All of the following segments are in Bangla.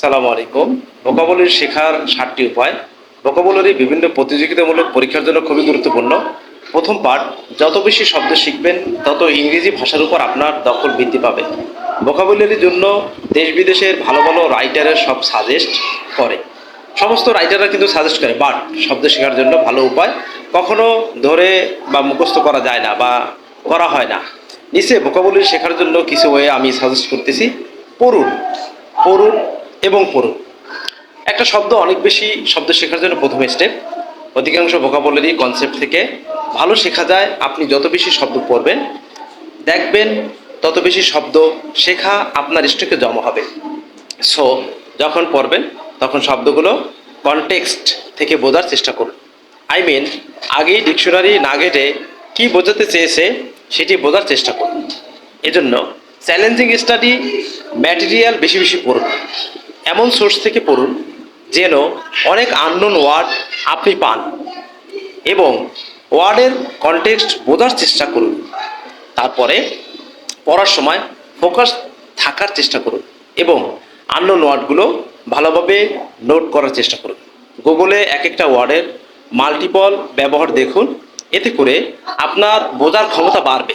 সালামু আলাইকুম। ভোকাবুলারি শেখার ষাটটি উপায়। ভোকাবুলারি বিভিন্ন প্রতিযোগিতামূলক পরীক্ষার জন্য খুবই গুরুত্বপূর্ণ। প্রথম পার্ট যত বেশি শব্দ শিখবেন, তত ইংরেজি ভাষার উপর আপনার দখল বৃদ্ধি পাবে। ভোকাবুলারির জন্য দেশ বিদেশের ভালো ভালো রাইটারের সব সাজেস্ট করে। সমস্ত রাইটাররা কিন্তু সাজেস্ট করে, বাট শব্দ শেখার জন্য ভালো উপায় কখনো ধরে বা মুখস্থ করা যায় না বা করা হয় না। নিচে ভোকাবুলারি শেখার জন্য কিছু ওয়ে আমি সাজেস্ট করতেছি। পড়ুন। পড়ুন এবং পড়ুন। একটা শব্দ অনেক বেশি শব্দ শেখার জন্য প্রথম স্টেপ অধিকাংশ ভোকাবুলারি কনসেপ্ট থেকে ভালো শেখা যায়, আপনি যত বেশি শব্দ পড়বেন, দেখবেন তত বেশি শব্দ শেখা আপনার স্টকে জমা হবে। সো যখন পড়বেন, তখন শব্দগুলো কনটেক্সট থেকে বোঝার চেষ্টা করুন। আই মিন আগেই ডিকশনারি না ঘেটে কী বোঝাতে চেয়েছে, সেটি বোঝার চেষ্টা করুন। এজন্য চ্যালেঞ্জিং স্টাডি ম্যাটেরিয়াল বেশি বেশি পড়ুন। এমন সোর্স থেকে পড়ুন যেন অনেক আননোন ওয়ার্ড আপনি পান এবং ওয়ার্ডের কনটেক্সট বোঝার চেষ্টা করুন। তারপরে পড়ার সময় ফোকাস থাকার চেষ্টা করুন এবং আননোন ওয়ার্ডগুলো ভালোভাবে নোট করার চেষ্টা করুন। গুগলে এক একটা ওয়ার্ডের মাল্টিপল ব্যবহার দেখুন, এতে করে আপনার বোঝার ক্ষমতা বাড়বে।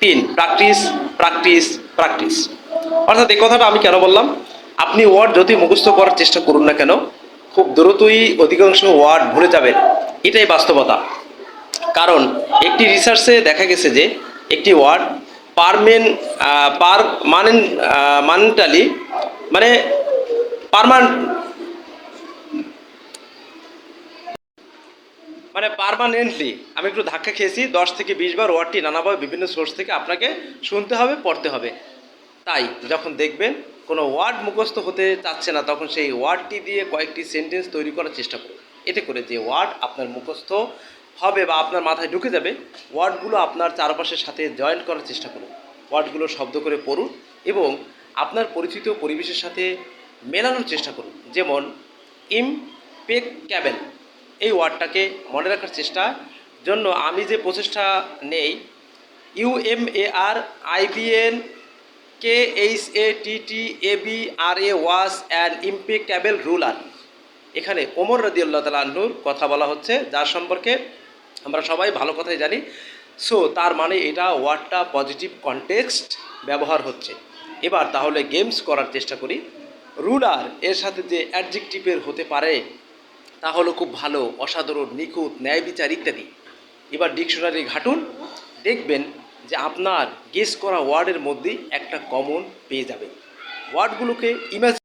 তিন প্র্যাকটিস প্র্যাকটিস প্র্যাকটিস অর্থাৎ এই কথাটা আমি কেন বললাম? আপনি ওয়ার্ড যদি মুখস্থ করার চেষ্টা করুন না কেন, খুব দ্রুতই অধিকাংশ ওয়ার্ড ভুলে যাবেন। এটাই বাস্তবতা। কারণ একটি রিসার্চে দেখা গেছে যে একটি ওয়ার্ড পারমেন পার মানেন মানেন্টালি মানে পারমান মানে পারমানেন্টলি আমি একটু ধাক্কা খেয়েছি, দশ থেকে বিশ বার ওয়ার্ডটি নানাভাবে বিভিন্ন সোর্স থেকে আপনাকে শুনতে হবে, পড়তে হবে। তাই যখন দেখবেন কোনো ওয়ার্ড মুখস্থ হতে চাচ্ছে না, তখন সেই ওয়ার্ডটি দিয়ে কয়েকটি সেন্টেন্স তৈরি করার চেষ্টা করুন। এতে করে যে ওয়ার্ড আপনার মুখস্থ হবে বা আপনার মাথায় ঢুকে যাবে, ওয়ার্ডগুলো আপনার চারপাশের সাথে জয়েন করার চেষ্টা করুন। ওয়ার্ডগুলো শব্দ করে পড়ুন এবং আপনার পরিচিত পরিবেশের সাথে মেলানোর চেষ্টা করুন। যেমন ইম পেক ক্যাবেল এই ওয়ার্ডটাকে মনে রাখার চেষ্টা। জন্য আমি যে প্রচেষ্টা নেই U M A R I B N K H A T T A B R A was and impeccable ruler এখানে ওমর আল্লাহ তালাহুর কথা বলা হচ্ছে, যার সম্পর্কে আমরা সবাই ভালো কথাই জানি। সো তার মানে এটা ওয়ার্ডটা পজিটিভ কনটেক্সট ব্যবহার হচ্ছে। এবার তাহলে গেমস করার চেষ্টা করি। রুলার এর সাথে যে অ্যাডজেক্টিভের হতে পারে, তা হলো খুব ভালো, অসাধারণ, নিখুঁত ন্যায় বিচার ইত্যাদি। এবার ডিকশনারি ঘাটুন। দেখবেন যে আপনার গেস করা ওয়ার্ডের মধ্যেই একটা কমন পেয়ে যাবে ওয়ার্ডগুলোকে ইমাজিন